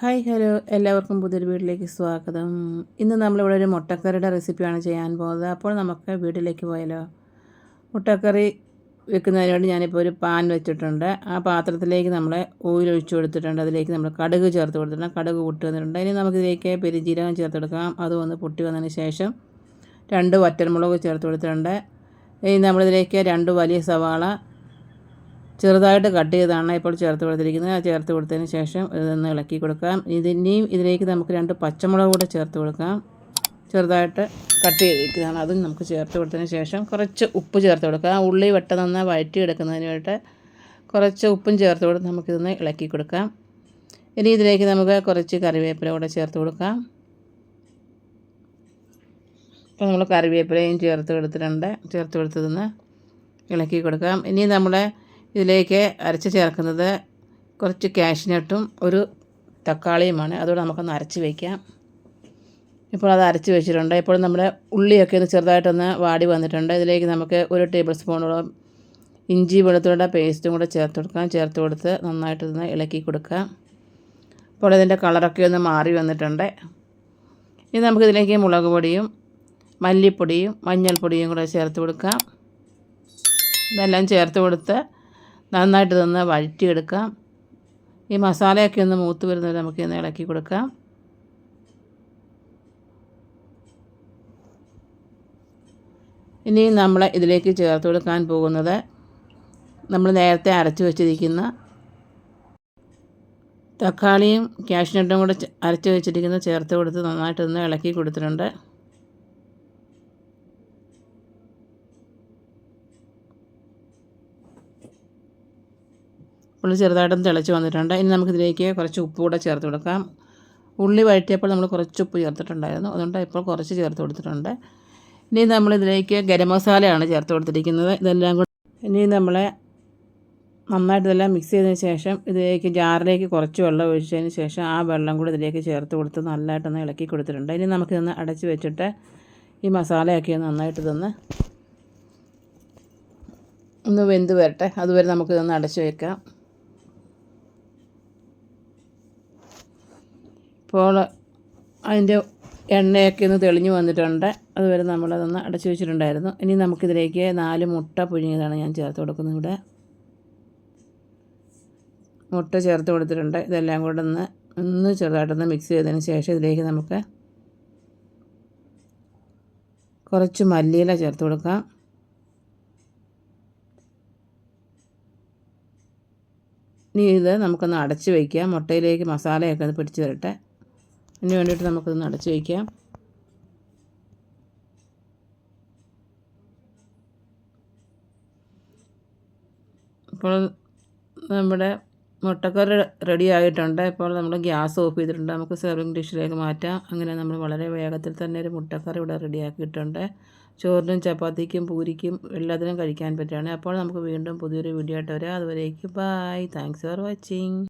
Hi hello. എല്ലാവർക്കും പുതിയൊരു വീട്ടിലേക്ക് സ്വാഗതം. ഇന്ന് നമ്മളിവിടെ ഒരു മുട്ടക്കറിയുടെ റെസിപ്പിയാണ് ചെയ്യാൻ പോകുന്നത്. അപ്പോൾ നമുക്ക് വീട്ടിലേക്ക് പോയാലോ? മുട്ടക്കറി വെക്കുന്നതിന് വേണ്ടി ഞാനിപ്പോൾ ഒരു പാൻ വെച്ചിട്ടുണ്ട്. ആ പാത്രത്തിലേക്ക് നമ്മൾ ഓയിൽ ഒഴിച്ചു കൊടുത്തിട്ടുണ്ട്. അതിലേക്ക് നമ്മൾ കടുക് ചേർത്ത് കൊടുത്തിട്ടുണ്ട്. കടുക് പൊട്ടി വന്നിട്ടുണ്ട്. ഇനി നമുക്കിതിലേക്ക് പെരുജീരകം ചേർത്തെടുക്കാം അതും ഒന്ന് പൊട്ടി വന്നതിന് ശേഷം രണ്ട് വറ്റൽമുളക് ചേർത്ത് കൊടുത്തിട്ടുണ്ട്. ഇനി നമ്മളിതിലേക്ക് രണ്ട് വലിയ സവാള ചെറുതായിട്ട് കട്ട് ചെയ്താണ് ഇപ്പോൾ ചേർത്ത് കൊടുത്തിരിക്കുന്നത്. ചേർത്ത് കൊടുത്തതിന് ശേഷം ഇതൊന്ന് ഇളക്കി കൊടുക്കാം. ഇതിന്റെയും ഇതിലേക്ക് നമുക്ക് രണ്ട് പച്ചമുളക് കൂടെ ചേർത്ത് കൊടുക്കാം. ചെറുതായിട്ട് കട്ട് ചെയ്തിരിക്കുന്നതാണ്. അതും നമുക്ക് ചേർത്ത് കൊടുത്തതിന് ശേഷം കുറച്ച് ഉപ്പ് ചേർത്ത് കൊടുക്കാം. ഉള്ളി വെട്ട നന്നാ വഴറ്റി എടുക്കുന്നതിന് വേണ്ടിയിട്ട് കുറച്ച് ഉപ്പും ചേർത്ത് കൊടുത്ത് നമുക്കിതൊന്ന് ഇളക്കി കൊടുക്കാം. ഇനി ഇതിലേക്ക് നമുക്ക് കുറച്ച് കറിവേപ്പില കൂടെ ചേർത്ത് കൊടുക്കാം. ഇപ്പോൾ നമ്മൾ കറിവേപ്പിലയും ചേർത്ത് കൊടുത്തിട്ടുണ്ട്. ചേർത്ത് കൊടുത്തതൊന്ന് ഇളക്കി കൊടുക്കാം. ഇനി നമ്മുടെ ഇതിലേക്ക് അരച്ച് ചേർക്കുന്നത് കുറച്ച് കാഷ്നട്ടും ഒരു തക്കാളിയുമാണ്. അതുകൊണ്ട് നമുക്കൊന്ന് അരച്ച് വയ്ക്കാം ഇപ്പോൾ അത് അരച്ച് വെച്ചിട്ടുണ്ട്. ഇപ്പോൾ നമ്മുടെ ഉള്ളിയൊക്കെ ഒന്ന് ചെറുതായിട്ടൊന്ന് വാടി വന്നിട്ടുണ്ട്. ഇതിലേക്ക് നമുക്ക് ഒരു ടേബിൾ സ്പൂണോളം ഇഞ്ചി വെളുത്തുള്ള പേസ്റ്റും കൂടെ ചേർത്ത് കൊടുക്കാം. ചേർത്ത് കൊടുത്ത് നന്നായിട്ടൊന്ന് ഇളക്കി കൊടുക്കാം. ഇപ്പോൾ ഇതിന്റെ കളറൊക്കെ ഒന്ന് മാറി വന്നിട്ടുണ്ട്. ഇനി നമുക്കിതിലേക്ക് മുളക് പൊടിയും മല്ലിപ്പൊടിയും മഞ്ഞൾപ്പൊടിയും കൂടെ ചേർത്ത് കൊടുക്കാം. ഇതെല്ലാം ചേർത്ത് കൊടുത്ത് നന്നായിട്ട് നിന്ന് വഴറ്റിയെടുക്കാം. ഈ മസാലയൊക്കെ ഒന്ന് മൂത്ത് വരുന്നത് നമുക്ക് ഇന്ന് ഇളക്കി കൊടുക്കാം. ഇനി നമ്മൾ ഇതിലേക്ക് ചേർത്ത് കൊടുക്കാൻ പോകുന്നത് നമ്മൾ നേരത്തെ അരച്ചു വെച്ചിരിക്കുന്ന തക്കാളിയും കാഷ്നട്ടും കൂടെ അരച്ചു വെച്ചിരിക്കുന്ന ചേർത്ത് കൊടുത്ത് നന്നായിട്ടൊന്ന് ഇളക്കി കൊടുത്തിട്ടുണ്ട്. ഉള്ളി ചെറുതായിട്ടും തിളച്ച് വന്നിട്ടുണ്ട്. ഇനി നമുക്കിതിലേക്ക് കുറച്ച് ഉപ്പ് കൂടെ ചേർത്ത് കൊടുക്കാം. ഉള്ളി വഴറ്റിയപ്പോൾ നമ്മൾ കുറച്ച് ഉപ്പ് ചേർത്തിട്ടുണ്ടായിരുന്നു. അതുകൊണ്ട് ഇപ്പോൾ കുറച്ച് ചേർത്ത് കൊടുത്തിട്ടുണ്ട്. ഇനി നമ്മളിതിലേക്ക് ഗരം മസാലയാണ് ചേർത്ത് കൊടുത്തിരിക്കുന്നത്. ഇതെല്ലാം കൂടി ഇനി നമ്മൾ നന്നായിട്ട് ഇതെല്ലാം മിക്സ് ചെയ്തതിന് ശേഷം ഇതിലേക്ക് ജാറിലേക്ക് കുറച്ച് വെള്ളം ഒഴിച്ചതിന് ശേഷം ആ വെള്ളം കൂടി ഇതിലേക്ക് ചേർത്ത് കൊടുത്ത് നല്ലതായിട്ടൊന്ന് ഇളക്കി കൊടുത്തിട്ടുണ്ട്. ഇനി നമുക്കിതൊന്ന് അടച്ച് വെച്ചിട്ട് ഈ മസാലയൊക്കെ നന്നായിട്ട് ഇതൊന്ന് ഒന്ന് വെന്ത് വരട്ടെ. അതുവരെ നമുക്കിതൊന്ന് അടച്ച് വെക്കാം. ഇപ്പോൾ അതിന്റെ എണ്ണയൊക്കെ ഒന്ന് തെളിഞ്ഞു വന്നിട്ടുണ്ട്. അതുവരെ നമ്മളതൊന്ന് അടച്ചു വെച്ചിട്ടുണ്ടായിരുന്നു. ഇനി നമുക്കിതിലേക്ക് നാല് മുട്ട പുഴുങ്ങിയതാണ് ഞാൻ ചേർത്ത് കൊടുക്കുന്നത് ഇവിടെ. മുട്ട ചേർത്ത് കൊടുത്തിട്ടുണ്ട്. ഇതെല്ലാം കൂടെ ഒന്ന് ഒന്ന് ചെറുതായിട്ടൊന്ന് മിക്സ് ചെയ്തതിന് ശേഷം ഇതിലേക്ക് നമുക്ക് കുറച്ച് മല്ലിയില ചേർത്ത് കൊടുക്കാം. ഇനി ഇത് നമുക്കൊന്ന് അടച്ച് വയ്ക്കാം മുട്ടയിലേക്ക് മസാലയൊക്കെ ഒന്ന് പിടിച്ച് തരട്ടെ അതിന് വേണ്ടിയിട്ട് നമുക്കത് നടച്ച് വയ്ക്കാം ഇപ്പോൾ നമ്മുടെ മുട്ടക്കറി റെഡി ആയിട്ടുണ്ട്. ഇപ്പോൾ നമ്മൾ ഗ്യാസ് ഓഫ് ചെയ്തിട്ടുണ്ട്. നമുക്ക് സെർവിങ് ഡിഷിലേക്ക് മാറ്റാം. അങ്ങനെ നമ്മൾ വളരെ വേഗത്തിൽ തന്നെ ഒരു മുട്ടക്കറി ഇവിടെ റെഡിയാക്കിയിട്ടുണ്ട് ചോറിനും ചപ്പാത്തിക്കും പൂരിക്കും എല്ലാത്തിനും കഴിക്കാൻ പറ്റുകയാണ്. അപ്പോൾ നമുക്ക് വീണ്ടും പുതിയൊരു വീഡിയോ ആയിട്ട് വരാം. അതുവരേക്കും ബായ് താങ്ക്സ് ഫോർ വാച്ചിങ്